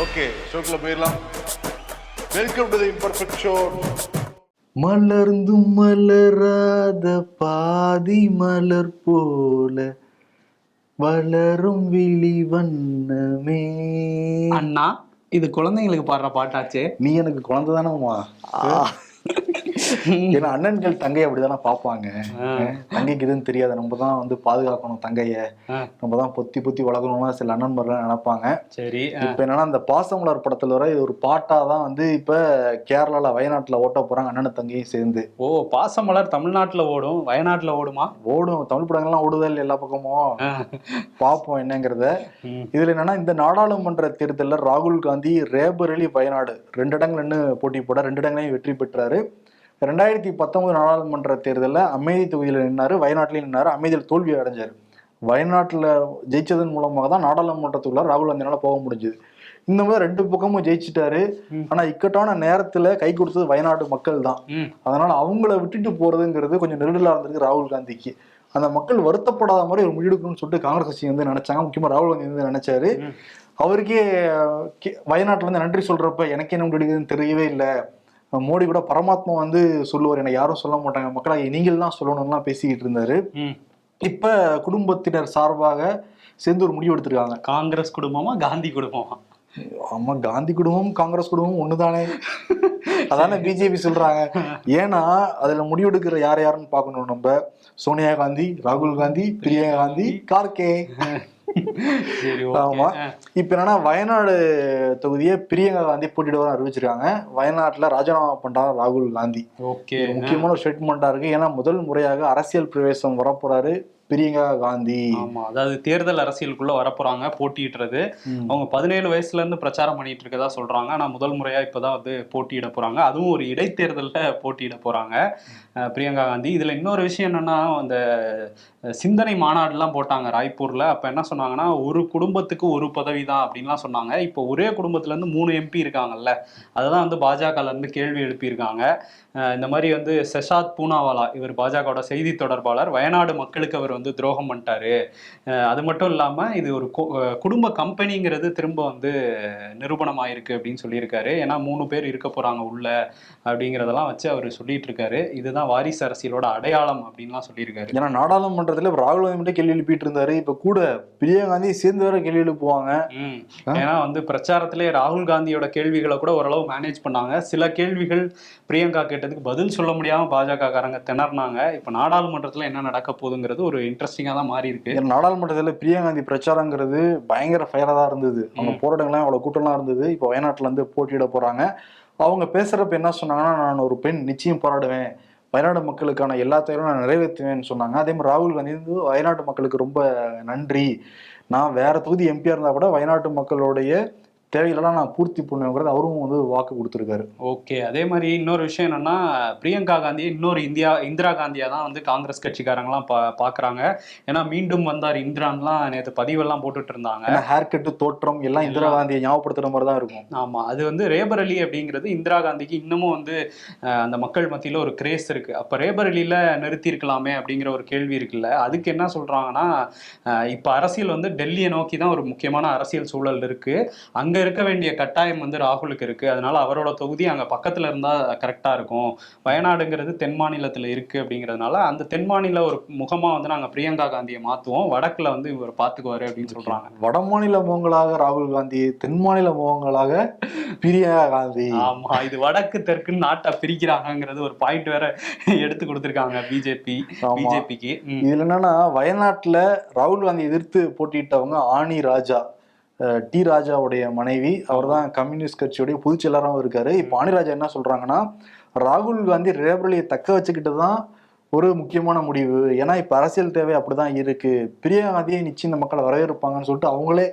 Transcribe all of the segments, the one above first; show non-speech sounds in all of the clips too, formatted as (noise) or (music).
Okay ஷோக்குள்ள போயிடலாம். Welcome to the imperfect show மலர்ந்தும் மலராத பாதி மலர் போல வளரும் விழி வண்ணமே. அண்ணா இது குழந்தைங்களுக்கு பாடுற பாட்டாச்சே. நீ எனக்கு குழந்தை தானேம்மா? ஏன்னா அண்ணன்கள் தங்கை அப்படிதானே பார்ப்பாங்க. தங்கைக்கு எதுவும் தெரியாது. நம்ம தான் வந்து பாதுகாக்கணும் தங்கைய. நம்ம தான் பொத்தி பொத்தி வளர்க்கணும்னு சில அண்ணன்மார்கள் நினைப்பாங்க. சரி இப்ப என்னன்னா இந்த பாசமலர் படத்துல வர இது ஒரு பாட்டா தான் வந்து இப்ப கேரளால வயநாட்டுல ஓட்ட போறாங்க அண்ணன் தங்கையும் சேர்ந்து. ஓ பாசமலர் தமிழ்நாட்டுல ஓடும் வயநாட்டுல ஓடுமா? ஓடும். தமிழ் படங்கள்லாம் ஓடுதா இல்லை எல்லா பக்கமும். பார்ப்போம் என்னங்கிறத. இதுல என்னன்னா இந்த நாடாளுமன்ற தேர்தலில் ராகுல் காந்தி ரேபரேலி வயநாடு ரெண்டு இடங்கள் நின்று போட்டி போட ரெண்டு இடங்களையும் வெற்றி பெற்றாரு. ரெண்டாயிரத்தி பத்தொன்பது நாடாளுமன்ற தேர்தலில் அமைதி தொகுதியில் நின்னாரு வயநாட்டிலையும் நின்னாரு அமைதியில் தோல்வி அடைஞ்சாரு. வயநாட்டில் ஜெயிச்சதன் மூலமாக தான் நாடாளுமன்றத்துக்குள்ள ராகுல் காந்தினால போக முடிஞ்சுது. இந்த மாதிரி ரெண்டு பக்கமும் ஜெயிச்சிட்டாரு. ஆனா இக்கட்டான நேரத்துல கை கொடுத்தது வயநாட்டு மக்கள் தான். அதனால அவங்கள விட்டுட்டு போறதுங்கிறது கொஞ்சம் நெருடலா இருந்திருக்கு ராகுல் காந்திக்கு. அந்த மக்கள் வருத்தப்படாத மாதிரி ஒரு முடிவெடுக்கணும்னு சொல்லிட்டு காங்கிரஸ் கட்சி வந்து நினைச்சாங்க. முக்கியமா ராகுல் காந்தி வந்து நினைச்சாரு. அவருக்கே வயநாட்டுல வந்து நன்றி சொல்றப்ப எனக்கு என்ன முடிவெடுக்குதுன்னு தெரியவே இல்லை. மோடி கூட பரமாத்மா வந்து சொல்லுவார் எனக்கு யாரும் சொல்ல மாட்டாங்க. மக்களாக நீங்கள் தான் சொல்லணும்லாம் பேசிக்கிட்டு இருந்தாரு. இப்ப குடும்பத்தினர் சார்பாக சேர்ந்து ஒரு முடிவு எடுத்திருக்காங்க. காங்கிரஸ் குடும்பமா காந்தி குடும்பமா? ஆமா காந்தி குடும்பம் காங்கிரஸ் குடும்பம் ஒண்ணுதானே? அதானே பிஜேபி சொல்றாங்க. ஏன்னா அதுல முடிவெடுக்கிற யார் யாருன்னு பார்க்கணும் நம்ம. சோனியா காந்தி ராகுல் காந்தி பிரியங்கா காந்தி கார்கே. ஆமா. இப்ப என்னன்னா வயநாடு தொகுதியை பிரியங்கா காந்தி போட்டியிடுவார் அறிவிச்சிருக்காங்க. வயநாட்டுல ராஜினாமா பண்றாங்க ராகுல் காந்தி. முக்கியமான ஒரு ஸ்டேட்மெண்டா இருக்கு. ஏன்னா முதல் முறையாக அரசியல் பிரவேசம் வரப்போறாரு பிரியங்கா காந்தி. ஆமா. அதாவது தேர்தல் அரசியலுக்குள்ள வரப்போறாங்க போட்டியிடுறது. அவங்க பதினேழு வயசுல இருந்து பிரச்சாரம் பண்ணிட்டு இருக்கதா சொல்றாங்க. ஆனா முதல் முறையா இப்பதான் வந்து போட்டியிட போறாங்க. அதுவும் ஒரு இடைத்தேர்தல்ல போட்டியிட போறாங்க. பிரியங்கா காந்தி. இதில் இன்னொரு விஷயம் என்னென்னா அந்த சிந்தனை மாநாடுலாம் போட்டாங்க ராய்ப்பூரில். அப்போ என்ன சொன்னாங்கன்னா ஒரு குடும்பத்துக்கு ஒரு பதவி தான் அப்படின்லாம் சொன்னாங்க. இப்போ ஒரே குடும்பத்துலேருந்து மூணு எம்பி இருக்காங்கல்ல அதுதான் வந்து பாஜகலேருந்து கேள்வி எழுப்பியிருக்காங்க. இந்த மாதிரி வந்து செஷாத் பூனாவாலா இவர் பாஜகவோட செய்தி தொடர்பாளர் வயநாடு மக்களுக்கு அவர் வந்து துரோகம் பண்ணிட்டாரு. அது மட்டும் இல்லாமல் இது ஒரு கு- குடும்ப கம்பெனிங்கிறது திரும்ப வந்து நிரூபணமாயிருக்கு அப்படின்னு சொல்லியிருக்காரு. ஏன்னா மூணு பேர் இருக்க போகிறாங்க உள்ள அப்படிங்கிறதெல்லாம் வச்சு அவர் சொல்லிட்டு இருக்காரு. இதுதான் வாரிசு அரசியலோட அடையாளம் அப்படின்லாம் சொல்லியிருக்காரு. ஏன்னா நாடாளுமன்றத்துல ராகுல் காந்தி மட்டும் கேள்வி எழுப்பிட்டு இருந்தாரு இப்ப கூட பிரியங்கா காந்தி சேர்ந்து வேற கேள்வி எழுப்புவாங்க. ம். ஏன்னா வந்து பிரச்சாரத்திலே ராகுல் காந்தியோட கேள்விகளை கூட ஓரளவு மேனேஜ் பண்ணாங்க. சில கேள்விகள் பிரியங்கா கேட்டதுக்கு பதில் சொல்ல முடியாம பாஜக காரங்க திணறினாங்க. இப்ப நாடாளுமன்றத்துல என்ன நடக்க போகுதுங்கிறது ஒரு இன்ட்ரெஸ்டிங்கா தான் மாறி இருக்கு நாடாளுமன்றத்துல பிரியங்கா காந்தி பிரச்சாரங்கிறது பயங்கர ஃபயரா தான் இருந்தது. அவங்க போராட்டங்கள்லாம் அவ்வளவு கூட்டம்லாம் இருந்தது. இப்போ வயநாட்டுல இருந்து போட்டியிட போறாங்க. அவங்க பேசுறப்ப என்ன சொன்னாங்கன்னா நான் ஒரு பெண் நிச்சயம் போராடுவேன். வயநாடு மக்களுக்கான எல்லா தேவையும் நான் நிறைவேற்றுவேன்னு சொன்னாங்க. அதே மாதிரி ராகுல் காந்தி வந்து வயநாட்டு மக்களுக்கு ரொம்ப நன்றி. நான் வேற தொகுதி எம்பியா இருந்தால் கூட வயநாட்டு மக்களுடைய தேவைகளெல்லாம் நான் பூர்த்தி பண்ணுவேங்கிறது அவரும் வந்து வாக்கு கொடுத்துருக்காரு. ஓகே. அதே மாதிரி இன்னொரு விஷயம் என்னன்னா பிரியங்கா காந்தி இன்னொரு இந்தியா இந்திரா காந்தியா தான் வந்து காங்கிரஸ் கட்சிக்காரங்களாம் பா பாக்குறாங்க. ஏன்னா மீண்டும் வந்தார் இந்திரான்லாம் நேற்று பதிவெல்லாம் போட்டுட்டு இருந்தாங்க. ஹேர் கட்டு தோற்றம் எல்லாம் இந்திரா காந்தியை ஞாபகப்படுத்துற மாதிரி தான் இருக்கும். ஆமா. அது வந்து ரேபரலி அப்படிங்கிறது இந்திரா காந்திக்கு இன்னமும் வந்து அந்த மக்கள் மத்தியில ஒரு கிரேஸ் இருக்கு. அப்ப ரேபரலியில நிறுத்தி இருக்கலாமே அப்படிங்கிற ஒரு கேள்வி இருக்குல்ல. அதுக்கு என்ன சொல்றாங்கன்னா அஹ், இப்ப அரசியல் வந்து டெல்லியை நோக்கி தான் ஒரு முக்கியமான அரசியல் சூழல் இருக்கு. அங்க இருக்க வேண்டிய கட்டாயம் வந்து ராகுலுக்கு இருக்கு. அதனால அவரோட தொகுதி அங்க பக்கத்துல இருந்தா கரெக்டா இருக்கும். வயநாடுங்கிறது தென் மாநிலத்துல இருக்கு அப்படிங்கிறதுனால அந்த தென் மாநில ஒரு முகமா வந்து நாங்க பிரியங்கா காந்தியை மாத்துவோம். வடக்குல வந்து இவர் பாத்துக்குவாரு அப்படின்னு சொல்றாங்க. வட மாநில முகங்களாக ராகுல் காந்தி தென் மாநில முகங்களாக பிரியங்கா காந்தி. ஆமா இது வடக்கு தெற்குன்னு நாட்டை பிரிக்கிறாங்கங்கிறது ஒரு பாயிண்ட் வேற எடுத்து கொடுத்திருக்காங்க பிஜேபி. பிஜேபிக்கு இதுல என்னன்னா வயநாட்டுல ராகுல் காந்தி எதிர்த்து போட்டியிட்டவங்க ஆனி ராஜா. டி ராஜாவுடைய மனைவி. அவர்தான் கம்யூனிஸ்ட் கட்சியுடைய பொதுச் செயலராகவும் இருக்காரு. இப்போ ஆனி ராஜா என்ன சொல்றாங்கன்னா ராகுல் காந்தி ரேபரலியை தக்க வச்சுக்கிட்டு தான் ஒரு முக்கியமான முடிவு. ஏன்னா இப்ப அரசியல் தேவை அப்படிதான் இருக்கு. பிரியங்கா காந்தியை நிச்சயம் இந்த மக்களை வரவேற்பாங்கன்னு சொல்லிட்டு அவங்களே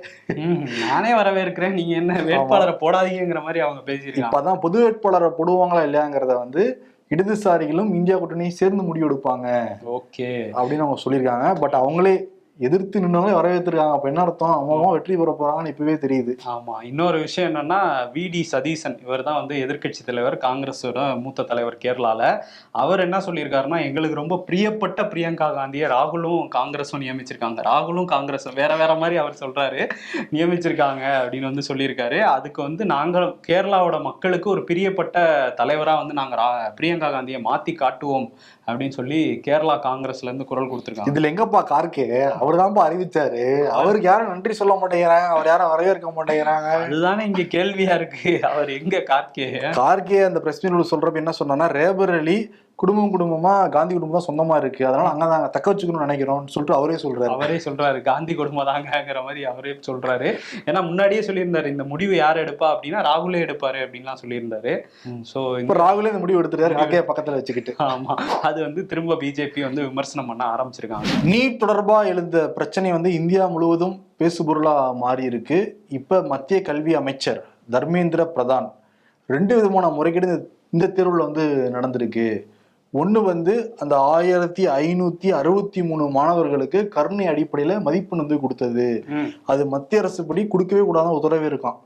நானே வரவேற்கிறேன். நீங்க என்ன வேட்பாளரை போடாதீங்கிற மாதிரி அவங்க பேசியிருக்காங்க. இப்பதான் பொது வேட்பாளரை போடுவாங்களா இல்லையாங்கிறத வந்து இடதுசாரிகளும் இந்தியா கூட்டணியும் சேர்ந்து முடிவெடுப்பாங்க. ஓகே. அப்படின்னு அவங்க சொல்லியிருக்காங்க. பட் அவங்களே எதிர்த்து நின்னவங்களே வரவேற்றிருக்காங்க அப்ப என்ன அர்த்தம்? அவன் வெற்றி பெற போறாங்கன்னு இப்பவே தெரியுது. ஆமா. இன்னொரு விஷயம் என்னன்னா வி டி சதீசன் இவர் தான் வந்து எதிர்க்கட்சி தலைவர் காங்கிரஸோட மூத்த தலைவர் கேரளால. அவர் என்ன சொல்லியிருக்காருன்னா எங்களுக்கு ரொம்ப பிரியப்பட்ட பிரியங்கா காந்தியை ராகுலும் காங்கிரஸும் நியமிச்சிருக்காங்க. ராகுலும் காங்கிரஸும் வேற வேற மாதிரி அவர் சொல்றாரு. நியமிச்சிருக்காங்க அப்படின்னு வந்து சொல்லியிருக்காரு. அதுக்கு வந்து நாங்கள் கேரளாவோட மக்களுக்கு ஒரு பிரியப்பட்ட தலைவரா வந்து நாங்க ரா- பிரியங்கா காந்தியை மாத்தி காட்டுவோம் அப்படின்னு சொல்லி கேரளா காங்கிரஸ்ல இருந்து குரல் கொடுத்திருக்காங்க. இதுல எங்கப்பா கார்கே அவர் தான்ப்பா அறிவிச்சாரு. அவருக்கு யாரும் நன்றி சொல்ல மாட்டேங்கிறாங்க. அவர் யாரும் வரவேற்க மாட்டேங்கிறாங்க. அதுதானே இங்க கேள்வியா இருக்கு. அவர் எங்க கார்கே கார்கே அந்த பிரஸ் மீட் சொல்றப்ப என்ன சொன்னான்னா ரேபர் அலி குடும்பம் குடும்பமா காந்தி குடும்பம் தான் சொந்தமா இருக்கு. அதனால அங்கதான் தக்க வச்சுக்கணும்னு நினைக்கிறோம்னு சொல்லிட்டு அவரே சொல்றாரு. அவரே சொல்றாரு. காந்தி குடும்பம் தாங்கங்கிற மாதிரி அவரே சொல்றாரு. ஏன்னா முன்னாடியே சொல்லியிருந்தாரு இந்த முடிவு யார் எடுப்பா அப்படின்னா ராகுலே எடுப்பாரு அப்படின்லாம் சொல்லியிருந்தாரு. சோ இப்ப ராகுலே இந்த முடிவு எடுத்துட்டாரு கார்கே பக்கத்துல வச்சுக்கிட்டு. ஆமா. அது வந்து திரும்ப பிஜேபி வந்து விமர்சனம் பண்ண ஆரம்பிச்சிருக்காங்க. நீட் தொடர்பா எழுந்த பிரச்சனை வந்து இந்தியா முழுவதும் பேசுபொருளா மாறி இருக்கு இப்ப மத்திய கல்வி அமைச்சர் தர்மேந்திர பிரதான் ரெண்டு விதமான முறைகேடு இந்த- இந்த தேர்வுல வந்து நடந்திருக்கு. ஒண்ணு வந்து அந்த ஆயிரத்தி ஐநூத்தி அறுபத்தி மூணு மாணவர்களுக்கு கருணை அடிப்படையில மதிப்பெண் வந்து கொடுத்தது. அது மத்திய அரசு படி கொடுக்கவே கூடாத உத்தரவே இருக்கான்.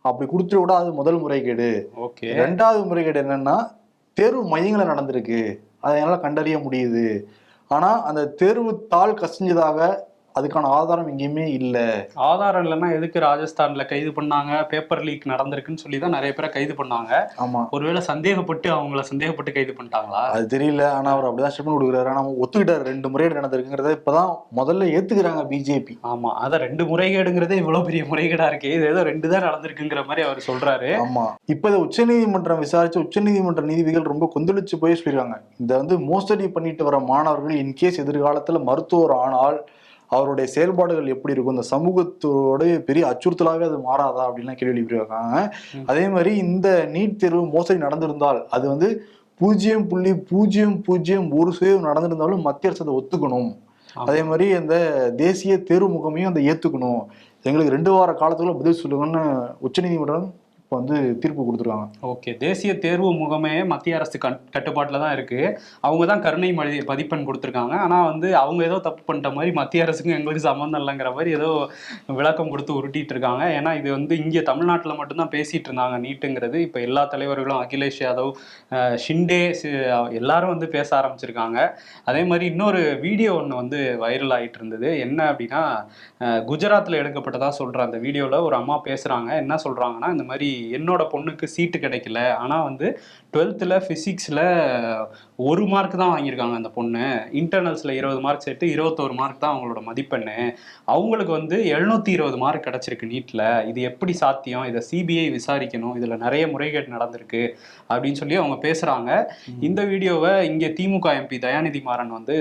அப்படி கொடுத்துட்டு கூட அது முதல் முறைகேடு. ரெண்டாவது முறைகேடு என்னன்னா தேர்வு மையங்களை நடந்திருக்கு. அதை என்னால கண்டறிய முடியுது. ஆனா அந்த தேர்வு தாள் கசிஞ்சதாக அதுக்கான ஆதாரம் எங்கேயுமே இல்ல. ஆதாரம் இல்லைன்னா எதுக்கு ராஜஸ்தான்ல கைது பண்ணாங்க? பேப்பர் லீக் நடந்திருக்குன்னு சொல்லி தான் நிறைய பேரை கைது பண்ணாங்க. ஆமா. ஒருவேளை சந்தேகப்பட்டு அவங்கள சந்தேகப்பட்டு கைது பண்ணிட்டாங்களா? அது தெரியல. ஆனா அவர் அப்படிதான் ஸ்டெப்மெண்ட் கொடுக்குறாரு. ஆனா ஒத்துக்கிட்டாரு. ரெண்டு முறைகேடு நடந்திருக்குங்கிறத இப்பதான் முதல்ல ஏத்துக்கிறாங்க பிஜேபி ஆமா. அத ரெண்டு முறைகேடுங்கிறதே இவ்வளவு பெரிய முறைகேடா இருக்கு. இது ஏதோ ரெண்டு தான் நடந்திருக்குங்கிற மாதிரி அவர் சொல்றாரு. ஆமா. இப்ப இதை உச்சநீதிமன்றம் விசாரிச்சு உச்சநீதிமன்ற நீதிபதிகள் ரொம்ப கொந்தளிச்சு போய் சொல்லியிருக்காங்க இந்த வந்து மோசடி பண்ணிட்டு வர மாணவர்கள் இன்கேஸ் எதிர்காலத்துல மருத்துவர் ஆனால் அவருடைய செயல்பாடுகள் எப்படி இருக்கும்? இந்த சமூகத்தோட பெரிய அச்சுறுத்தலாகவே அது மாறாதா? அப்படின்லாம் கேள்வி எழுப்பியிருக்காங்க. அதே மாதிரி இந்த நீட் தேர்வு மோசடி நடந்திருந்தால் அது வந்து பூஜ்ஜியம் புள்ளி பூஜ்ஜியம் பூஜ்ஜியம் ஒரு சதவீதம் நடந்திருந்தாலும் மத்திய அரசு அதை ஒத்துக்கணும். அதே மாதிரி அந்த தேசிய தேர்வு முகமையும் அதை ஏத்துக்கணும். எங்களுக்கு ரெண்டு வார காலத்துக்குள்ள பதில் சொல்லுங்கன்னு உச்சநீதிமன்றம் இப்போ வந்து தீர்ப்பு கொடுத்துருவாங்க ஓகே. தேசிய தேர்வு முகமே மத்திய அரசு கண் கட்டுப்பாட்டில் தான் இருக்கு. அவங்க தான் கருணை மதி மதிப்பெண் கொடுத்துருக்காங்க. ஆனால் வந்து அவங்க ஏதோ தப்பு பண்ணிட்ட மாதிரி மத்திய அரசுக்கும் எங்களுக்கு சம்மந்தம் இல்லைங்கிற மாதிரி ஏதோ விளக்கம் கொடுத்து உருட்டிட்டு இருக்காங்க. ஏன்னா இது வந்து இங்கே தமிழ்நாட்டில் மட்டும்தான் பேசிட்டு இருந்தாங்க நீட்டுங்கிறது. இப்போ எல்லா தலைவர்களும் அகிலேஷ் யாதவ் ஷிண்டே எல்லாரும் வந்து பேச ஆரம்பிச்சிருக்காங்க. அதே மாதிரி இன்னொரு வீடியோ ஒன்று வந்து வைரல் ஆகிட்டு இருந்தது. என்ன அப்படின்னா குஜராத்தில் எடுக்கப்பட்டதாக சொல்கிற அந்த வீடியோவில் ஒரு அம்மா பேசுகிறாங்க என்ன சொல்கிறாங்கன்னா இந்த மாதிரி என்னோட பொண்ணுக்கு சீட்டு கிடைக்கல. ஆனால் வந்து டுவெல்த்தில் ஃபிசிக்ஸில் ஒரு மார்க் தான் வாங்கியிருக்காங்க அந்த பொண்ணு. இன்டர்னல்ஸில் இருபது மார்க் சேர்த்து இருபத்தோரு மார்க் தான் அவங்களோட மதிப்பெண்ணு. அவங்களுக்கு வந்து எழுநூத்தி இருபது மார்க் கிடைச்சிருக்கு நீட்டில் இது எப்படி சாத்தியம்? இதை சிபிஐ விசாரிக்கணும். இதில் நிறைய முறைகேடு நடந்திருக்கு அப்படின்னு சொல்லி அவங்க பேசுகிறாங்க இந்த வீடியோவை இங்கே திமுக எம்பி தயாநிதி மாறன் வந்து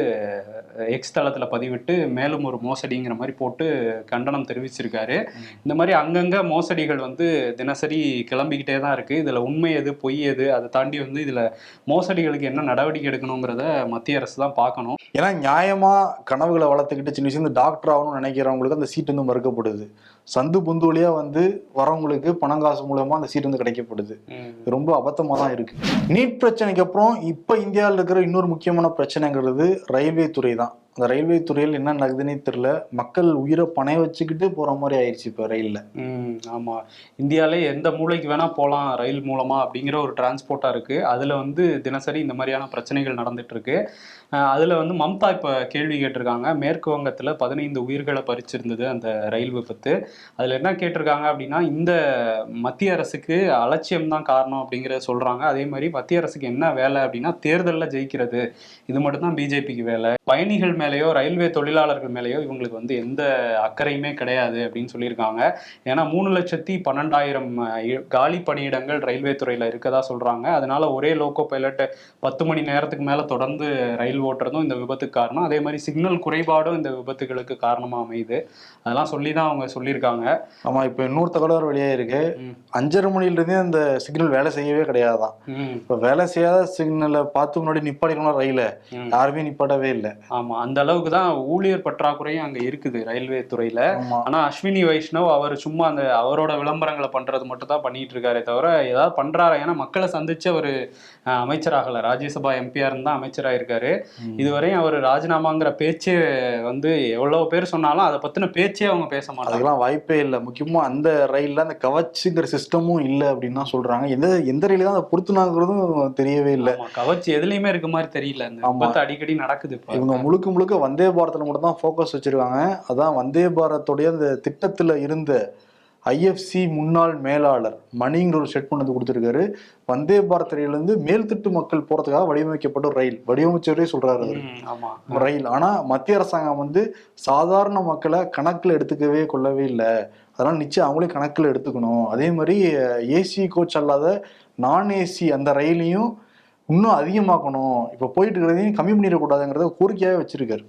எக்ஸ் தளத்தில் பதிவிட்டு மேலும் ஒரு மோசடிங்கிற மாதிரி போட்டு கண்டனம் தெரிவிச்சிருக்காரு. இந்த மாதிரி அங்கங்கே மோசடிகள் வந்து தினசரி கிளம்பிக்கிட்டே தான் இருக்குது இதில் உண்மை எது பொய் எது அதை தாண்டி வந்து இதில் மோசடிகளுக்கு என்ன நடவடிக்கை எடுக்கணுங்கிறத மத்திய அரசு தான் பார்க்கணும். ஏன்னா நியாயமா கனவுகளை வளர்த்துக்கிட்டு சின்ன வயசுல டாக்டர் ஆகணும்னு நினைக்கிறவங்களுக்கு அந்த சீட் வந்து மறுக்கப்படுது. சந்து புந்து வழியா வந்து வரவங்களுக்கு பணம் காசு மூலமா அந்த சீட் வந்து கிடைக்கப்படுது ரொம்ப அபத்தமா தான் இருக்கு. நீட் பிரச்சனைக்கு அப்புறம் இப்ப இந்தியாவில் இருக்கிற இன்னொரு முக்கியமான பிரச்சனைங்கிறது ரயில்வே துறை தான். இந்த ரயில்வே துறையில் என்ன நடக்குதுன்னே தெரியல. மக்கள் உயிரை பணைய வச்சுக்கிட்டு போற மாதிரி ஆயிடுச்சு இப்போ ரயில்ல. ம் ஆமாம் இந்தியாவிலே எந்த மூலைக்கு வேணால் போகலாம் ரயில் மூலமாக அப்படிங்கிற ஒரு டிரான்ஸ்போர்ட்டாக இருக்குது அதில் வந்து தினசரி இந்த மாதிரியான பிரச்சனைகள் நடந்துட்டுருக்கு அதில் வந்து மம்தா இப்போ கேள்வி கேட்டிருக்காங்க. மேற்கு வங்கத்தில் பதினைந்து உயிர்களை பறிச்சிருந்தது அந்த ரயில் விபத்து. அதில் என்ன கேட்டிருக்காங்க அப்படின்னா இந்த மத்திய அரசுக்கு அலட்சியம் தான் காரணம் அப்படிங்கிறத சொல்கிறாங்க அதே மாதிரி மத்திய அரசுக்கு என்ன வேலை அப்படின்னா தேர்தலில் ஜெயிக்கிறது. இது மட்டும்தான் பிஜேபிக்கு வேலை. பயணிகள் மேலேயோ ரயில்வே தொழிலாளர்கள் மேலேயோ இவங்களுக்கு வந்து எந்த அக்கறையுமே கிடையாது அப்படின்னு சொல்லியிருக்காங்க. ஏன்னா மூணு லட்சத்தி பன்னெண்டாயிரம் காலி பணியிடங்கள் ரயில்வே துறையில் இருக்கதா சொல்கிறாங்க அதனால ஒரே லோக்கோ பைலட் பத்து மணி நேரத்துக்கு மேலே தொடர்ந்து ரயில் ஓட்டுறதும் இந்த விபத்துக்கு காரணம். அதே மாதிரி சிக்னல் குறைபாடும் இந்த விபத்துகளுக்கு காரணமாக அமையுது. அதெல்லாம் சொல்லி தான் அவங்க சொல்லியிருக்காங்க. ஆமா இப்ப இன்னொரு தகவல் வெளியே இருக்கு. அஞ்சரை மணில இருந்தே அந்த சிக்னல் வேலை செய்யவே கிடையாதான் இப்ப வேலை செய்யாத சிக்னலை பார்த்து முன்னாடி நிப்பாடிக்கணும் ரயில. யாருமே நிப்பாட்டவே இல்லை. ஆமா அந்த அளவுக்கு தான் ஊழியர் பற்றாக்குறையும் அங்க இருக்குது ரயில்வே துறையில. ஆமா. ஆனா அஸ்வினி வைஷ்ணவ் அவர் சும்மா அந்த அவரோட விளம்பரங்களை பண்றது மட்டும் தான் பண்ணிட்டு இருக்காரே தவிர ஏதாவது பண்றாரா? ஏன்னா மக்களை சந்திச்சு அவர் அமைச்சராகல. ராஜ்யசபா எம்பியா இருந்தா அமைச்சரா இருக்காரு இதுவரையும் அவர் ராஜினாமாங்கிற பேச்சே வந்து எவ்வளவு பேர் சொன்னாலும் அதை பத்தின பேச்சே அவங்க பேச மாட்டாங்க. அதுக்கெல்லாம் வாய்ப்பே இல்லை. முக்கியமா அந்த ரயில்ல அந்த கவச்சுங்கிற சிஸ்டமும் இல்லை அப்படின்னு தான் சொல்றாங்க. எந்த எந்த ரயில் தான் அதை பொருத்துனாங்கிறதும் தெரியவே இல்லை. ஆமா, கவச் எதுலயுமே இருக்க மாதிரி தெரியல. விபத்து அடிக்கடி நடக்குது இவங்க முழுக்க முழுக்க வந்தே பாரத்ல மட்டும் தான் ஃபோக்கஸ் வச்சிருக்காங்க. அதான் வந்தே பாரத்தோடைய அந்த திட்டத்துல இருந்த ஐஎஃப்சி முன்னாள் மேலாளர் மணிங்கிற ஒரு ஸ்டேட்மெண்ட் வந்து கொடுத்துருக்காரு. வந்தே பாரத் ரயில் வந்து மேல்திட்டு மக்கள் போறதுக்காக வடிவமைக்கப்பட்ட ரயில். வடிவமைச்சவரே சொல்றாரு அவரு. ரயில். ஆனா மத்திய அரசாங்கம் வந்து சாதாரண மக்களை கணக்குல எடுத்துக்கவே கொள்ளவே இல்லை. அதனால நிச்சயம் அவங்களே கணக்குல எடுத்துக்கணும். அதே மாதிரி ஏசி கோச் அல்லாத நான் ஏசி அந்த ரயிலையும் இன்னும் அதிகமாக்கணும். இப்ப போயிட்டு இருக்கிறதையும் கம்மி பண்ணிடக்கூடாதுங்கிறத கோரிக்கையாவே வச்சிருக்காரு.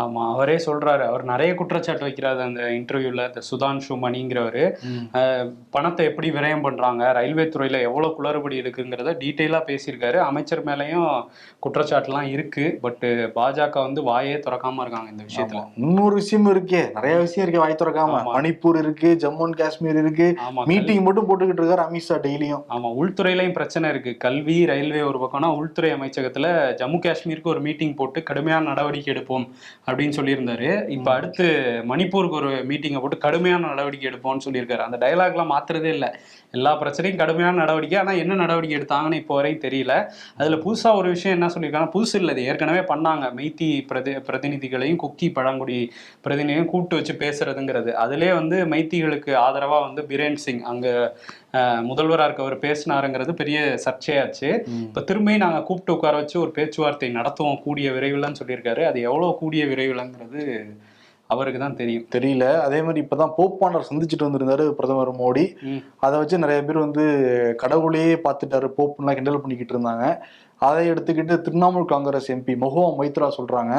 ஆமா அவரே சொல்றாரு. அவர் நிறைய குற்றச்சாட்டு வைக்கிறாரு அந்த இன்டர்வியூல இந்த சுதான்ஷு மணிங்கிறவரு. பணத்தை எப்படி விரயம் பண்றாங்க ரயில்வே துறையில எவ்வளவு குளறுபடி இருக்குங்கிறத டீட்டெயிலா பேசியிருக்காரு. அமைச்சர் மேலயும் குற்றச்சாட்டுலாம் இருக்கு. பட் பாஜக வந்து வாயே திறக்காம இருக்காங்க இந்த விஷயத்துல. இன்னொரு விஷயம் இருக்கே. நிறைய விஷயம் இருக்கே வாய் திறக்காம. மணிப்பூர் இருக்கு ஜம்மு அண்ட் காஷ்மீர் இருக்கு. மீட்டிங் மட்டும் போட்டுக்கிட்டு இருக்காரு அமித்ஷா டெய்லியும். ஆமா உள்துறையிலையும் பிரச்சனை இருக்கு. கல்வி ரயில்வே ஒரு பக்கம்னா உள்துறை அமைச்சகத்துல ஜம்மு காஷ்மீருக்கு ஒரு மீட்டிங் போட்டு கடுமையான நடவடிக்கை எடுப்போம். அப்படின்னு சொல்லியிருந்தாரு. இப்ப அடுத்து மணிப்பூருக்கு ஒரு மீட்டிங்கை போட்டு கடுமையான நடவடிக்கை எடுப்போம்னு சொல்லியிருக்காரு. அந்த டயலாக்லாம் மாத்துறதே இல்லை. எல்லா பிரச்சனையும் கடுமையான நடவடிக்கை. ஆனா என்ன நடவடிக்கை எடுத்தாங்கன்னு இப்போ வரையும் தெரியல. அதுல புதுசா ஒரு விஷயம் என்ன சொல்லியிருக்காங்க புதுசு இல்லை. இது ஏற்கனவே பண்ணாங்க. மெய்த்தி பிரதி பிரதிநிதிகளையும் குக்கி பழங்குடி பிரதிநிதியும் கூப்பிட்டு வச்சு பேசுறதுங்கிறது. அதுலயே வந்து மைத்திகளுக்கு ஆதரவா வந்து பிரேன் சிங் அங்க அஹ், முதல்வரா இருக்கவர் பேசினாருங்கிறது பெரிய சர்ச்சையாச்சு. இப்ப திரும்பியும் நாங்க கூப்பிட்டு உட்கார வச்சு ஒரு பேச்சுவார்த்தை நடத்துவோம் கூடிய விரைவில்னு சொல்லியிருக்காரு. அது எவ்வளவு கூடிய விரைவில்ங்கிறது அவருக்கு தான் தெரியும். தெரியல. அதே மாதிரி இப்பதான் போப்பாண்டர் சந்திச்சுட்டு வந்திருந்தாரு பிரதமர் மோடி. அதை வச்சு நிறைய பேர் வந்து கடவுளையே பார்த்துட்டாரு போப்புலாம் கிண்டல் பண்ணிக்கிட்டு இருந்தாங்க. அதை எடுத்துக்கிட்டு திரிணாமுல் காங்கிரஸ் எம்பி மொஹுவா மைத்ரா சொல்றாங்க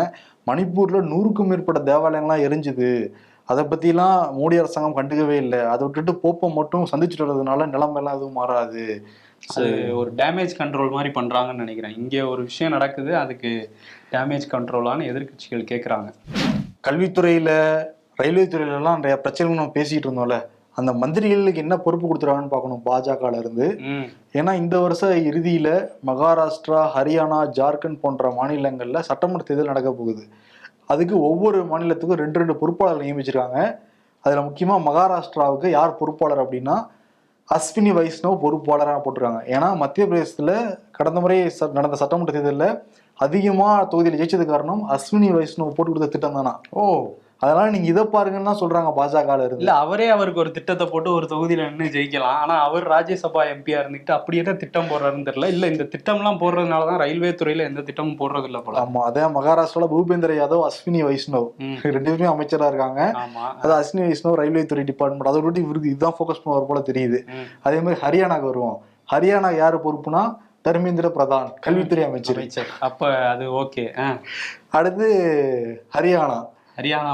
மணிப்பூர்ல நூறுக்கும் மேற்பட்ட தேவாலயங்கள்லாம் எரிஞ்சுது. அதை பத்திலாம் மோடி அரசாங்கம் கண்டுக்கவே இல்லை. அதை விட்டுட்டு போப்பை மட்டும் சந்திச்சுட்டு வர்றதுனால நிலைமையெல்லாம் எதுவும் மாறாது. ஒரு டேமேஜ் கண்ட்ரோல் மாதிரி பண்றாங்கன்னு நினைக்கிறேன். இங்கே ஒரு விஷயம் நடக்குது. அதுக்கு டேமேஜ் கண்ட்ரோலான்னு எதிர்க்கட்சிகள் கேட்குறாங்க கல்வித்துறையில ரயில்வே துறையில எல்லாம் நிறைய பிரச்சனைகள் நம்ம பேசிட்டு இருந்தோம்ல. அந்த மந்திரிகளுக்கு என்ன பொறுப்பு கொடுத்துருக்காங்கன்னு பார்க்கணும் பாஜகல இருந்து. ஏன்னா இந்த வருஷ இறுதியில மகாராஷ்டிரா ஹரியானா ஜார்க்கண்ட் போன்ற மாநிலங்கள்ல சட்டமன்ற தேர்தல் நடக்க போகுது. அதுக்கு ஒவ்வொரு மாநிலத்துக்கும் ரெண்டு ரெண்டு பொறுப்பாளர்கள் நியமிச்சிருக்காங்க. அதில் முக்கியமாக மகாராஷ்டிராவுக்கு யார் பொறுப்பாளர் அப்படின்னா அஸ்வினி வைஷ்ணவ் பொறுப்பாளராக போட்டிருக்காங்க. ஏன்னா மத்திய பிரதேசத்தில் கடந்த முறை ச- நடந்த சட்டமன்ற தேர்தலில் அதிகமாக தொகுதியில் ஜெயிச்சது காரணம் அஸ்வினி வைஷ்ணவ் போட்டு கொடுத்த திட்டம் தானா? ஓ அதனால நீங்க இதை பாருங்கன்னு தான் சொல்றாங்க பாஜகல இருந்து. இல்ல அவரே அவருக்கு ஒரு திட்டத்தை போட்டு ஒரு தொகுதியில நின்று ஜெயிக்கலாம். ஆனா அவர் ராஜ்யசபா எம்பியா இருந்துட்டு அப்படி என்ன திட்டம் போடுறாருன்னு தெரியல. இல்ல இந்த திட்டம்லாம் போடுறதுனால தான் ரயில்வே துறையில எந்த திட்டமும் போடுறது இல்ல போல. ஆமா அதே மகாராஷ்டிரால பூபேந்திர யாதவ் அஸ்வினி வைஷ்ணவ். ரெண்டு பேருமே அமைச்சரா இருக்காங்க. ஆமா. அது அஸ்வினி வைஷ்ணவ் ரயில்வே துறை டிபார்ட்மெண்ட் அதை விட்டு இவருக்கு இதுதான் ஃபோக்கஸ் பண்ணுவார் போல தெரியுது. அதே மாதிரி ஹரியானாக்கு வருவோம். ஹரியானா யாரு பொறுப்புனா தர்மேந்திர பிரதான் கல்வித்துறை அமைச்சர். அப்ப அது ஓகே அடுத்து ஹரியானா. ஹரியானா.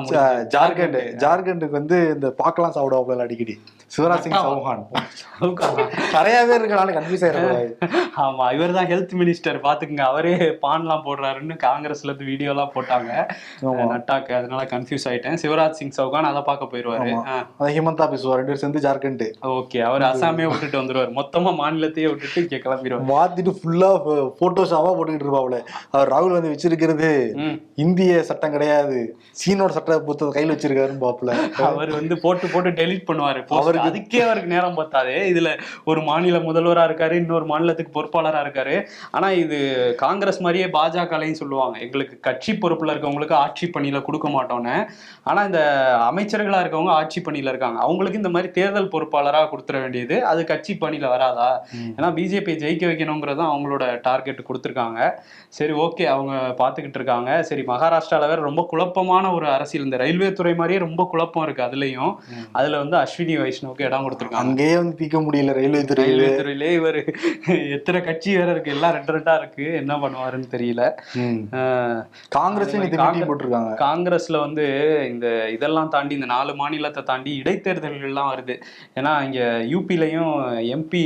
ஜார்க்கண்ட் ஜார்க்கண்டுக்கு வந்து இந்த பார்க்கலாம் சாப்பிடுவாப்ல அடிக்கடி சிவராஜ் சிங் சௌஹான். நிறைய பேர் இருக்கனால கன்ஃபியூஸ் ஆயிடக்கூடாது. ஆமா இவர் தான் ஹெல்த் மினிஸ்டர் பாத்துக்கங்க அவரே பான்லாம் போடுறாருன்னு காங்கிரஸ்ல இருந்து வீடியோ எல்லாம் போட்டாங்க. நட்டாக்கு. அதனால கன்ஃபியூஸ் ஆயிட்டேன். சிவராஜ் சிங் சௌகான் அதை பார்க்க போயிருவாரு. ஹிமந்தா பேசுவா ரெண்டு பேரும் சேர்ந்து ஜார்க்கண்ட். ஓகே அவர் அசாமே விட்டுட்டு வந்துருவாரு. மொத்தமா மாநிலத்தையே விட்டுட்டு இங்க கிளம்பிடுவார் மாத்திட்டு ஃபுல்லா போட்டோஷாவா போட்டுக்கிட்டு இருப்பாப்ல. அவர் ராகுல் வந்து வச்சிருக்கிறது. இந்திய சட்டம் கிடையாது. சீனோட சட்ட புத்தகம் கையில் வச்சிருக்காருன்னு பாப்புல. அவர் வந்து போட்டு போட்டு டெலீட் பண்ணுவாரு. Post. அதுக்கே அவருக்கு நேரம் பத்தாது. இதுல ஒரு மாநில முதல்வரா இருக்காரு இன்னொரு மாநிலத்துக்கு பொறுப்பாளரா இருக்காரு. ஆனா இது காங்கிரஸ் மாதிரியே பாஜகலையும் சொல்லுவாங்க. எங்களுக்கு கட்சி பொறுப்புல இருக்கவங்களுக்கு ஆட்சி பணியில கொடுக்க மாட்டோம்னு. ஆனா இந்த அமைச்சர்களா இருக்கவங்க ஆட்சி பணியில இருக்காங்க. அவங்களுக்கு இந்த மாதிரி தேர்தல் பொறுப்பாளரா கொடுத்துட வேண்டியது. அது கட்சி பணியில வராதா? ஏன்னா பிஜேபி ஜெயிக்க வைக்கணுங்கிறது அவங்களோட டார்கெட் கொடுத்துருக்காங்க. சரி ஓகே. அவங்க பார்த்துக்கிட்டு இருக்காங்க. சரி மகாராஷ்டிரால வேற ரொம்ப குழப்பமான ஒரு அரசியல். இந்த ரயில்வே துறை மாதிரியே ரொம்ப குழப்பம் இருக்கு அதுலயும். அதுல வந்து அஸ்வினி வைஷ்ணவ் ராமகிருஷ்ணனுக்கு இடம் கொடுத்துருக்காங்க. அங்கேயே வந்து தீக்க முடியல ரயில்வே துறையில. ரயில்வே துறையிலே இவர் (laughs) எத்தனை கட்சி வேற இருக்கு எல்லாம் ரெண்டு ரெண்டா இருக்கு என்ன பண்ணுவாருன்னு தெரியல. காங்கிரஸ் போட்டிருக்காங்க. காங்கிரஸ்ல வந்து இந்த இதெல்லாம் தாண்டி இந்த நாலு மாநிலத்தை தாண்டி இடைத்தேர்தல்கள்லாம் வருது. ஏன்னா இங்க யூபிலையும் எம்பி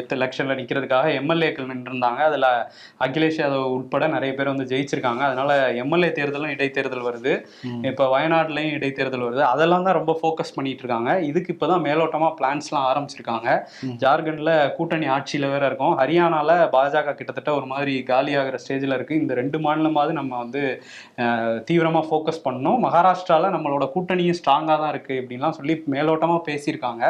எலெக்ஷன்ல நிக்கிறதுக்காக எம்எல்ஏக்கள் நின்றுருந்தாங்க. அதுல அகிலேஷ் யாதவ் உட்பட நிறைய பேர் வந்து ஜெயிச்சிருக்காங்க. அதனால எம்எல்ஏ தேர்தலும் இடைத்தேர்தல் வருது. இப்ப வயநாடுலயும் இடைத்தேர்தல் வருது. அதெல்லாம் தான் ரொம்ப ஃபோக்கஸ் பண்ணிட்டு இருக்காங்க. இதுக்கு இப்பதான் மேலோட்டமா பிளான்ஸ்லாம் ஆரம்பிச்சிருக்காங்க. ஜார்க்கண்ட்ல கூட்டணி ஆட்சியில வேற இருக்கும். ஹரியானால பாஜக கிட்டத்தட்ட ஒரு மாதிரி காலியாகிற ஸ்டேஜ்ல இருக்கு. இந்த ரெண்டு மாநிலமாவது நம்ம வந்து அஹ், தீவிரமா ஃபோக்கஸ் பண்ணணும். மகாராஷ்டிரால நம்மளோட கூட்டணியும் ஸ்ட்ராங்கா தான் இருக்கு இப்படின்லாம் சொல்லி மேலோட்டமா பேசியிருக்காங்க.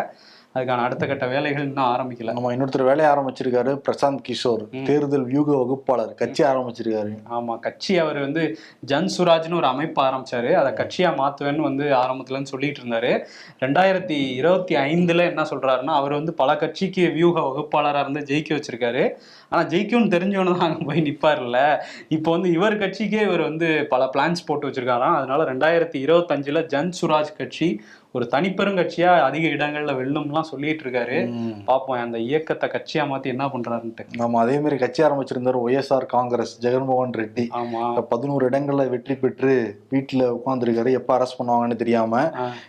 அதுக்கான அடுத்த கட்ட வேலைகள் இன்னும் ஆரம்பிக்கல. நம்ம இன்னொருத்தர் வேலையை ஆரம்பிச்சிருக்காரு பிரசாந்த் கிஷோர் தேர்தல் வியூக வகுப்பாளர் கட்சி ஆரம்பிச்சிருக்காரு. ஆமா கட்சி அவர் வந்து ஜன் சுராஜ்னு ஒரு அமைப்பு ஆரம்பிச்சாரு. அதை கட்சியா மாத்துவேன்னு வந்து ஆரம்பத்துலன்னு சொல்லிட்டு இருந்தாரு. ரெண்டாயிரத்தி இருபத்தி ஐந்துல என்ன சொல்றாருன்னா அவர் வந்து பல கட்சிக்கு வியூக வகுப்பாளரா இருந்து ஜெயிக்க வச்சிருக்காரு. ஆனா ஜெயிக்கும்னு தெரிஞ்சவனு தான் அங்க போய் நிப்பாருல்ல. இப்போ வந்து இவர் கட்சிக்கே இவர் வந்து பல பிளான்ஸ் போட்டு வச்சிருக்காராம். அதனால ரெண்டாயிரத்தி இருபத்தஞ்சுல ஜன் சுராஜ் கட்சி ஒரு தனிப்பெரும் கட்சியா அதிக இடங்கள்ல வெல்லும்லாம் சொல்லிட்டு இருக்காரு பார்ப்போம் அந்த இயக்கத்தை கட்சியா மாத்தி என்ன பண்றாருன்ட்டு. நம்ம அதே மாதிரி கட்சி ஆரம்பிச்சிருந்தாரு ஒய்எஸ்ஆர் காங்கிரஸ் ஜெகன்மோகன் ரெட்டி. ஆமா. பதினோரு இடங்கள்ல வெற்றி பெற்று வீட்டுல உட்கார்ந்துருக்காரு. எப்ப அரெஸ்ட் பண்ணுவாங்கன்னு தெரியாம.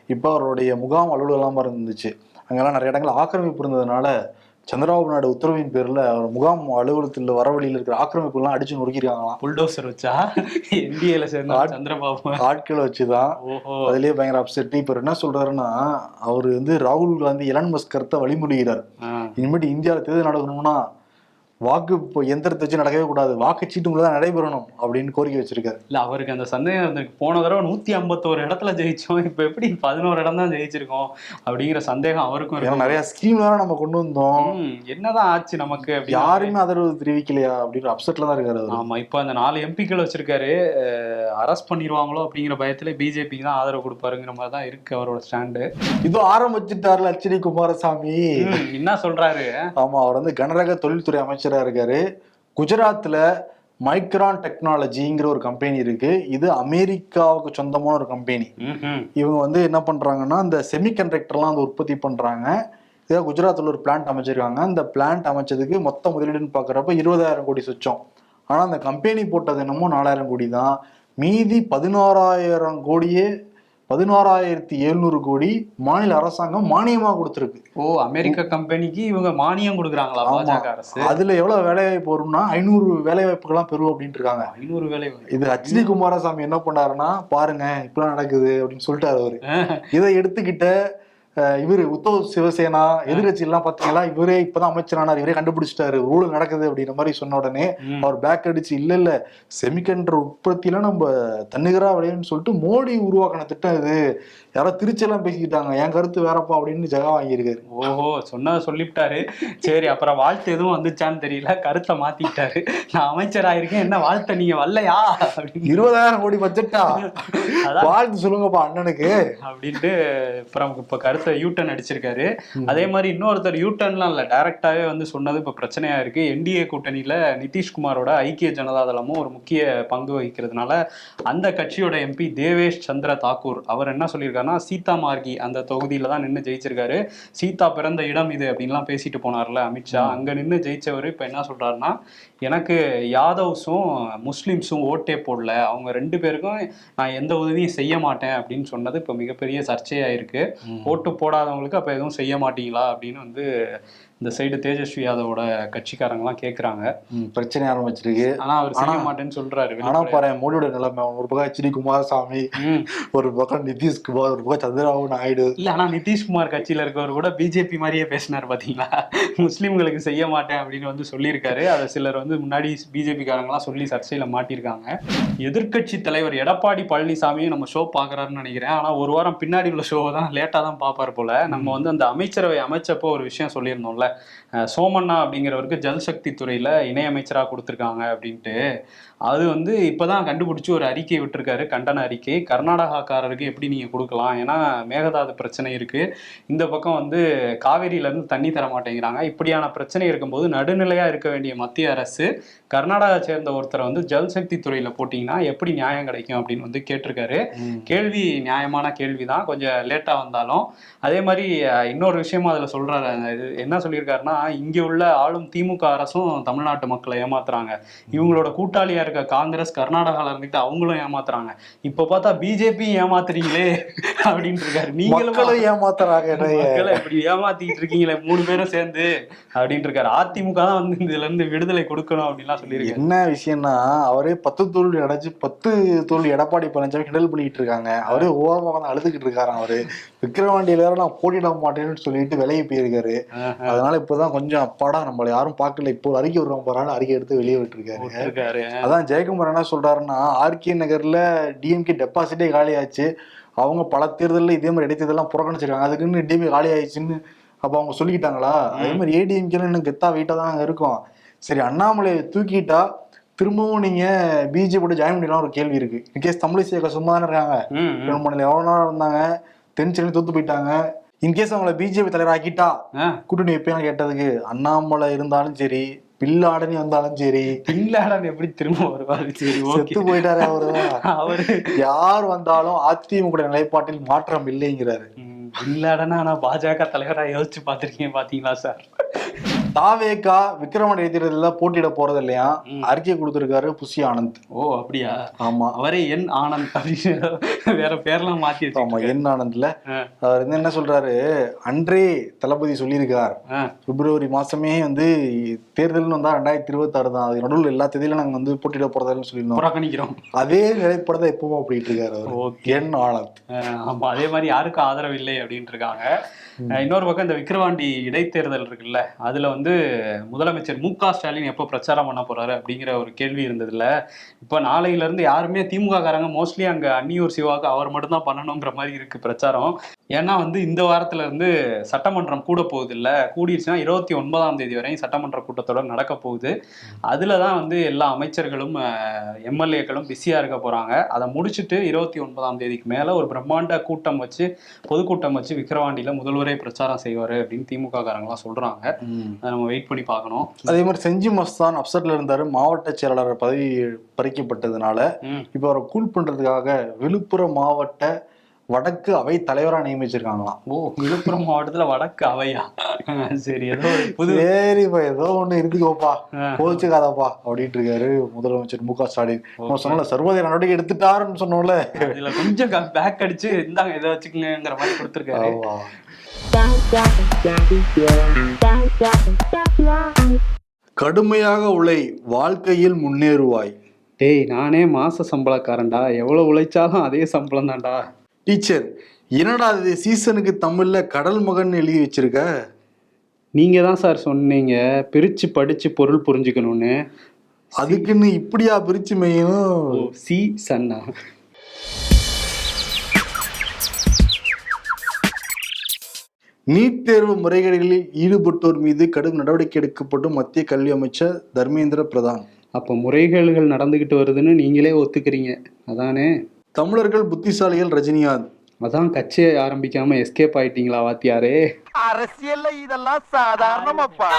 இப்ப அவருடைய முகாம் அலுவலகமா இருந்துச்சு. அங்கெல்லாம் நிறைய இடங்கள் ஆக்கிரமிப்பு இருந்ததுனால சந்திரபாபு நாயுடு உத்தரவின் பேர்ல அவர் முகாம் அலுவலகத்தில் வர வழியில் இருக்கிற ஆக்கிரமிப்புலாம் அடிச்சு நொறுக்கிருக்காங்களாம் புல்டோசர் வச்சா? என்டிஏல சேர்ந்த சந்திரபாபு. ஆட்களை வச்சுதான். ஓஹோ. அதுலயே பயங்கர அப்செட் இப்ப என்ன சொல்றாருன்னா அவர் வந்து ராகுல் காந்தி எலன் மஸ்க் கருத்தை வழிமொழிகிறார். இனிமேட்டு இந்தியாவில் தேர்தல் நடக்கணும்னா வாக்கு இப்போ எந்திரத்தை வச்சு நடக்கவே கூடாது. வாக்குச்சீட்டு தான் நடைபெறணும் அப்படின்னு கோரிக்கை வச்சிருக்காரு. இல்ல அவருக்கு அந்த சந்தேகம் இருந்திருக்கு போன தடவை நூத்தி ஐம்பத்தோரு இடத்துல ஜெயிச்சோம். இப்ப எப்படி பதினோரு இடம் தான் ஜெயிச்சிருக்கோம் அப்படிங்கிற சந்தேகம் அவருக்கும் நிறைய ஸ்கீம்லாம் நம்ம கொண்டு வந்தோம். என்னதான் ஆச்சு நமக்கு யாருமே ஆதரவு தெரிவிக்கலையா அப்படின்ற அப்செட்ல தான் இருக்காரு ஆமா இப்ப அந்த நாலு எம்பிக்கள் வச்சிருக்காரு அரெஸ்ட் பண்ணிடுவாங்களோ அப்படிங்கிற பயத்துல பிஜேபிக்கு தான் ஆதரவு கொடுப்பாருங்கிற மாதிரி தான் இருக்கு அவரோட ஸ்டாண்டு இதோ ஆரம்பிச்சுட்டார்ல ஹெச்டி குமாரசாமி. என்ன சொல்றாரு? ஆமா அவர் வந்து கனரக தொழில்துறை அமைச்சரா இருக்காரு. குஜராத்ல மைக்ரான் டெக்னாலஜிங்கிற ஒரு கம்பெனி இருக்கு. இது அமெரிக்காவுக்கு சொந்தமான ஒரு கம்பெனி. இவங்க வந்து என்ன பண்றாங்கன்னா இந்த செமிகண்டக்டர்லாம் வந்து உற்பத்தி பண்றாங்க. இதை குஜராத்தில் ஒரு பிளான்ட் அமைச்சிருக்காங்க. அந்த பிளான்ட் அமைச்சதுக்கு மொத்த முதலீடுன்னு பார்க்குறப்ப இருபதாயிரம் கோடி சொச்சம். ஆனால் அந்த கம்பெனி போட்டது என்னமோ நாலாயிரம் கோடி தான். மீதி பதினாறாயிரம் கோடியே பதினாறாயிரத்தி எழுநூறு கோடி மாநில அரசாங்கம் மானியமா கொடுத்துருக்கு. ஓ அமெரிக்க கம்பெனிக்கு இவங்க மானியம் கொடுக்குறாங்களா. பாஜக அரசு? அதுல எவ்வளவு வேலை வாய்ப்பு வரும்னா ஐநூறு வேலை வாய்ப்புகள்லாம் பெறும் அப்படின்ட்டு இருக்காங்க. ஐநூறு வேலை இது ஹச்டி குமாரசாமி என்ன பண்ணாருன்னா பாருங்க இப்படிலாம் நடக்குது அப்படின்னு சொல்லிட்டாரு அவரு. இதை எடுத்துக்கிட்ட இவரு உத்தவ் சிவசேனா எதிர்கட்சி எல்லாம் பாத்தீங்களா? இவரே இப்பதான் அமைச்சரானார். இவரே கண்டுபிடிச்சிட்டாரு. ஊழல் நடக்குது அப்படின்ற மாதிரி சொன்ன உடனே. அவர் பேக் அடிச்சு இல்ல இல்ல செமிகண்டர் உற்பத்தியில நம்ம தன்னிகரா விளையும்னு சொல்லிட்டு மோடி உருவாக்கின திட்டம் இது. யாரோ திருச்சியெல்லாம் பேசிக்கிட்டாங்க. என் கருத்து வேறப்பா அப்படின்னு ஜெகா வாங்கியிருக்காரு. ஓஹோ சொன்னதை சொல்லிவிட்டாரு. சரி அப்புறம் வாழ்த்து எதுவும் வந்துச்சான்னு தெரியல. கருத்தை மாத்திட்டாரு. நான் அமைச்சராயிருக்கேன். என்ன வாழ்த்த நீங்க வரலையா? அப்படின்னு. இருபதாயிரம் கோடி பட்ஜெட்டா. வாழ்த்து சொல்லுங்கப்பா அண்ணனுக்கு. அப்படின்ட்டு அப்புறம் இப்ப கருத்தை யூட்டன் அடிச்சிருக்காரு. அதே மாதிரி இன்னொருத்தர் யூட்டன்லாம் இல்ல டைரக்டாவே வந்து சொன்னது இப்ப பிரச்சனையா இருக்கு. என்டிஏ கூட்டணியில நிதிஷ்குமாரோட ஐக்கிய ஜனதா தளமும் ஒரு முக்கிய பங்கு வகிக்கிறதுனால அந்த கட்சியோட எம்பி தேவேஷ் சந்திர தாக்கூர் அவர் என்ன சொல்லியிருக்காருன்னா சீதா மார்கி அந்த தொகுதியில தான் நின்று ஜெயிச்சிருக்காரு. சீதா பிறந்த இடம் இது அப்படின்லாம் பேசிட்டு போனார்ல அமித்ஷா. அங்க நின்று ஜெயிச்சவர் இப்ப என்ன சொல்றாருன்னா எனக்கு யாதவ்ஸும் முஸ்லிம்ஸும் ஓட்டே போடல. அவங்க ரெண்டு பேருக்கும் நான் எந்த உதவியும் செய்ய மாட்டேன் அப்படின்னு சொன்னது இப்போ மிகப்பெரிய சர்ச்சையாயிருக்கு ஓட்டு போடாதவங்களுக்கு அப்போ எதுவும் செய்ய மாட்டீங்களா அப்படின்னு வந்து இந்த சைடு தேஜஸ்வி யாதவோட கட்சிக்காரங்கலாம் கேட்குறாங்க பிரச்சனை ஆரம்பிச்சிருக்கு. ஆனா அவர் செய்ய மாட்டேன்னு சொல்றாரு ஆனா வெளிப்படையா. பாரு மோடியோட நிலைமை ஒரு பக்கம் ஹெச்டி குமாரசாமி. ஒரு பக்கம் நிதிஷ்குமார் ஒரு பக்கம் சந்திரபாபு நாயுடு. இல்ல ஆனா நிதிஷ்குமார் கட்சியில இருக்கவர் கூட பிஜேபி மாதிரியே பேசினார் பாத்தீங்களா? முஸ்லிம்களுக்கு செய்ய மாட்டேன் அப்படின்னு வந்து சொல்லியிருக்காரு. அதை சிலர் வந்து முன்னாடி பிஜேபி காரங்களாம் சொல்லி சர்ச்சையில மாட்டியிருக்காங்க. எதிர்க்கட்சி தலைவர் எடப்பாடி பழனிசாமியும் நம்ம ஷோ பாக்குறாருன்னு நினைக்கிறேன். ஆனா ஒரு வாரம் பின்னாடி உள்ள ஷோவை தான் லேட்டா தான் பாப்பார் போல. நம்ம வந்து அந்த அமைச்சரவை அமைச்சப்போ ஒரு விஷயம் சொல்லியிருந்தோம்ல. சோமண்ணா அப்படிங்கிறவருக்கு ஜல்சக்தி துறையில இணையமைச்சராக கொடுத்துருக்காங்க அப்படின்ட்டு. அது வந்து இப்பதான் கண்டுபிடிச்சு ஒரு அறிக்கை விட்டிருக்காரு கண்டன அறிக்கை. கர்நாடகாக்காரருக்கு எப்படி நீங்க கொடுக்கலாம்? ஏன்னா மேகதாது பிரச்சனை இருக்கு. இந்த பக்கம் வந்து காவேரியில இருந்து தண்ணி தர மாட்டேங்கிறாங்க. இப்படியான பிரச்சனை இருக்கும்போது நடுநிலையா இருக்க வேண்டிய மத்திய அரசு கர்நாடகா சேர்ந்த ஒருத்தரை வந்து ஜல்சக்தி துறையில போட்டீங்கன்னா எப்படி நியாயம் கிடைக்கும் அப்படின்னு வந்து கேட்டிருக்காரு. கேள்வி நியாயமான கேள்வி தான் கொஞ்சம் லேட்டா வந்தாலும். அதே மாதிரி இன்னொரு விஷயமும் அதுல அந்த இது என்ன சொல்லியிருக்காருன்னா இங்க உள்ள ஆளும் திமுக அரசும் தமிழ்நாட்டு மக்களை ஏமாத்துறாங்க. இவங்களோட கூட்டாளியா இருக்க காங்கிரஸ் கர்நாடகால இருந்துட்டு அவங்களும் ஏமாத்துறாங்க. இப்ப பார்த்தா பிஜேபி ஏமாத்துறீங்களே அப்படின்னு இருக்காரு நீங்களும் ஏமாத்துறாங்க. மக்களை இப்படி ஏமாத்திட்டு இருக்கீங்களே மூணு பேரும் சேர்ந்து அப்படின்னு இருக்காரு அதிமுக தான் வந்து இதுல இருந்து விடுதலை கொடுக்கணும் அப்படின்லாம் சொல்லியிருக்காரு. என்ன விஷயம்னா அவரே பத்து தோல்வி அடைச்சு பத்து தோல்வி எடப்பாடி பழனிசாமி கிண்டல் பண்ணிட்டு இருக்காங்க. அவரே ஓரமா வந்து அழுதுகிட்டு இருக்காராம் அவரு. விக்கிரவாண்டியில வேற நான் போட்டியிட மாட்டேன்னு சொல்லிட்டு விலகி போயிருக்காரு. அதனால இப்பதான் கொஞ்சம் அப்பாடா நம்மள யாரும் பார்க்கல. இப்போ அறிக்கை விடுறோம் போறான்னு அறிக்கை எடுத்து வெளியே விட்டுருக்காரு. இருக்காரு அதான் ஜெயக்குமார் என்ன சொல்றாருன்னா ஆர்கே நகர்ல டிஎம்கே டெபாசிட்டே காலியாச்சு. அவங்க பல தேர்தலில் இதே மாதிரி இடைத்தேர்தலாம் புறக்கணிச்சிருக்காங்க. அதுக்குன்னு டிஎம்கே காலி ஆயிடுச்சுன்னு அப்ப அவங்க சொல்லிக்கிட்டாங்களா? அதே மாதிரி ஏடிஎம்கே இன்னும் கெத்தா வெயிட்டா தான் அங்க இருக்கும். சரி அண்ணாமலையை தூக்கிட்டா திரும்பவும் நீங்க பிஜேபி ஜாயின் பண்ணிடலாம் ஒரு கேள்வி இருக்கு. இன்கேஸ் தமிழிசை சும்மா தானே இருக்காங்க. மணி எவ்வளோ நேரம் இருந்தாங்க? தென் சென்னை தோத்து போயிட்டாங்க. இன்கேஸ் அவங்கள பிஜேபி தலைவர் ஆக்கிட்டா கூட்டணி வைப்பேன்னு கேட்டதுக்கு அண்ணாமலை இருந்தாலும் சரி பில்லாடனி வந்தாலும் சரி. பின் லேடன் எப்படி திரும்ப வருவாரு? சரி ஓகே. செத்து போயிட்டாரு அவருதான் அவரு. யார் வந்தாலும் அதிமுக நிலைப்பாட்டில் மாற்றம் இல்லைங்கிறாரு. ம், பின் லேடனா ஆனா பாஜக தலைவரா யோசிச்சு பாத்திருக்கீங்க பாத்தீங்களா சார்? தாவேகா விக்ரமணி தேர்தல போட்டியிட போறது இல்லையா. அறிக்கை கொடுத்திருக்காரு புஷி ஆனந்த். ஓ அப்படியா? ஆமா. அவரே என் ஆனந்த் அப்படின்னு (laughs) வேற பேர்லாம் மாத்தி ஆமா. என் ஆனந்த்ல. அவர் வந்து என்ன சொல்றாரு? அன்றே தளபதி சொல்லியிருக்கார். பிப்ரவரி மாசமே வந்து தேர்தல்னு வந்தா ரெண்டாயிரத்தி இருபத்தி ஆறு தான். அது நடுவில் எல்லா தேதியிலும் நாங்க வந்து போட்டியிட போறதான்னு சொல்லியிருந்தோம். புறக்கணிக்கிறோம். அதே நிலைப்படத்தை எப்பவும் அப்படிட்டு இருக்காரு அவர். என் ஆனந்த். ஆமா அதே மாதிரி யாருக்கும் ஆதரவு இல்லை அப்படின்ட்டு இருக்காங்க. இன்னொரு பக்கம் இந்த விக்கிரவாண்டி இடைத்தேர்தல் இருக்குல்ல அதுல வந்து முதலமைச்சர் மு க ஸ்டாலின் எப்போ பிரச்சாரம் பண்ண போறாரு அப்படிங்கிற ஒரு கேள்வி இருந்ததுல. இப்போ நாளையில இருந்து யாருமே திமுக காரங்க மோஸ்ட்லி அங்க அன்னியூர் சிவாக்கு அவர் மட்டும்தான் பண்ணணுங்கிற மாதிரி இருக்கு பிரச்சாரம். ஏன்னா வந்து இந்த வாரத்துல இருந்து சட்டமன்றம் கூட போகுது இல்ல கூடிருச்சுன்னா இருபத்தி ஒன்பதாம் தேதி வரையும் சட்டமன்ற கூட்டத்தொடர் நடக்க போகுது. அதுல தான் வந்து எல்லா அமைச்சர்களும் எம்எல்ஏக்களும் பிஸியா இருக்க போறாங்க. அதை முடிச்சுட்டு இருபத்தி ஒன்பதாம் தேதிக்கு மேல ஒரு பிரம்மாண்ட கூட்டம் வச்சு பொதுக்கூட்டம் வச்சு விக்கிரவாண்டியில முதல்வரே பிரச்சாரம் செய்வாரு அப்படின்னு திமுக காரங்களாம் சொல்றாங்க. அதை நம்ம வெயிட் பண்ணி பார்க்கணும். அதே மாதிரி செஞ்சி மஸ்தான் அப்செட்ல இருந்தாரு. மாவட்ட செயலாளர் பதவி பறிக்கப்பட்டதுனால. இப்ப அவரை கூல் பண்றதுக்காக விழுப்புரம் மாவட்ட வடக்கு அவை தலைவரா நியமிச்சிருக்காங்களாம். ஓ விழுப்புரம் மாவட்டத்துல வடக்கு அவையா? சரி ஏதோ புது சரிப்பா ஏதோ ஒண்ணு இருந்துக்கோப்பா ஆ. கோச்சுக்காதப்பா அப்படின்ட்டு இருக்காரு முதலமைச்சர் மு க ஸ்டாலின். நம்ம சொன்னோம்ல சர்வதேச நடவடிக்கை எடுத்துட்டாருன்னு சொன்னோம்ல. இதுல கொஞ்சம் பேக் அடிச்சு இந்தாங்க இதை வச்சுக்கங்கிற மாதிரி கொடுத்துருக்காரு. கடுமையாக உழை வாழ்க்கையில் முன்னேறுவாய். டேய் நானே மாச சம்பளக்காரன்டா. எவ்வளவு உழைச்சாலும் அதே சம்பளம் தான்டா. டீச்சர் என்னடா இது? சீசனுக்கு தமிழ்ல கடல் மகன் எழுதி வச்சிருக்க? நீங்க தான் சார் சொன்னீங்க பிரிச்சு படிச்சு பொருள் புரிஞ்சுக்கணும்னு. அதுக்குன்னு இப்படியா பிரிச்சு மேயும் ஓ சி சன்னா நீட் தேர்வு முறைகேடுகளில் ஈடுபட்டோர் மீது கடும் நடவடிக்கை எடுக்கப்படும் மத்திய கல்வி அமைச்சர் தர்மேந்திர பிரதான். அப்ப முறைகேடுகள் நடந்துகிட்டு வருதுன்னு நீங்களே ஒத்துக்கிறீங்க. அதானே? தமிழர்கள் புத்திசாலிகள் ரஜினிகாந்த். அதான் கட்சியை ஆரம்பிக்காம எஸ்கேப் ஆயிட்டீங்களா வாத்தியாரே? அரசியல்ல இதெல்லாம் சாதாரணமாப்பா.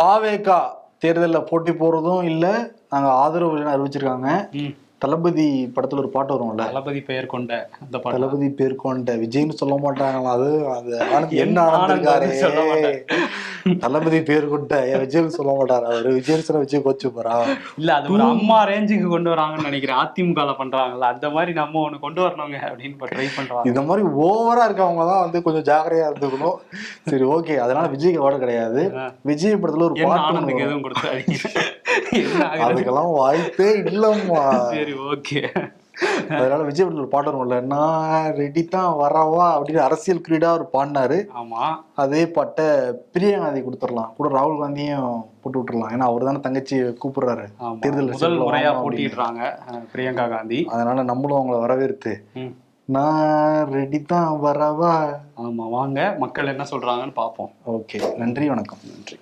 தாவேகா தேர்தலில் போட்டி போறதும் இல்ல நாங்க ஆதரவு இல்லைன்னு அறிவிச்சிருக்காங்க. ம். தளபதி படத்துல ஒரு பாட்டு வரும்ல? தளபதி பெயர் கொண்ட அந்த தளபதி பேர் கொண்ட விஜய்னு சொல்ல மாட்டாங்களா? அது அது என்ன சொல்ல. தளபதி பேர் கொண்ட விஜய்னு சொல்ல மாட்டாரு. அவரு விஜய் சொன்ன விஜய் கோச்சு போறா? இல்ல அது ஒரு அம்மா ரேஞ்சுக்கு கொண்டு வராங்கன்னு நினைக்கிறேன். அதிமுகல பண்றாங்கல்ல அந்த மாதிரி நம்ம ஒண்ணு கொண்டு வரணுங்க அப்படின்னு ட்ரை பண்றாங்க. இந்த மாதிரி ஓவரா இருக்கவங்க தான் வந்து கொஞ்சம் ஜாக்கிரதையா இருந்துக்கணும். சரி ஓகே அதனால விஜய்க்கு அவார்டு கிடையாது. விஜய் படத்துல ஒரு பாட்டு. எதுவும் ஆகுது? அதுக்கெல்லாம் வாய்ப்பே இல்லம்மா. சரி ஓகே. அதனால விஜய் ஒரு பாட்டு வரும்ல நான் ரெடி தான் வரவா அப்படின்னு அரசியல் கிரீடா அவர் பாடினாரு. ஆமா. அதே பாட்டை பிரியங்கா காந்தி கொடுத்துடலாம். கூட ராகுல் காந்தியும் போட்டு விட்டுறலாம். ஏன்னா அவர் தானே தங்கச்சி கூப்பிடுறாரு. தேர்தல் முதல் முறையா போட்டிடுறாங்க பிரியங்கா காந்தி. அதனால நம்மளும் அவங்கள வரவேற்று. நான் ரெடி தான் வரவா ஆமா வாங்க. மக்கள் என்ன சொல்றாங்கன்னு பார்ப்போம். ஓகே நன்றி வணக்கம். நன்றி.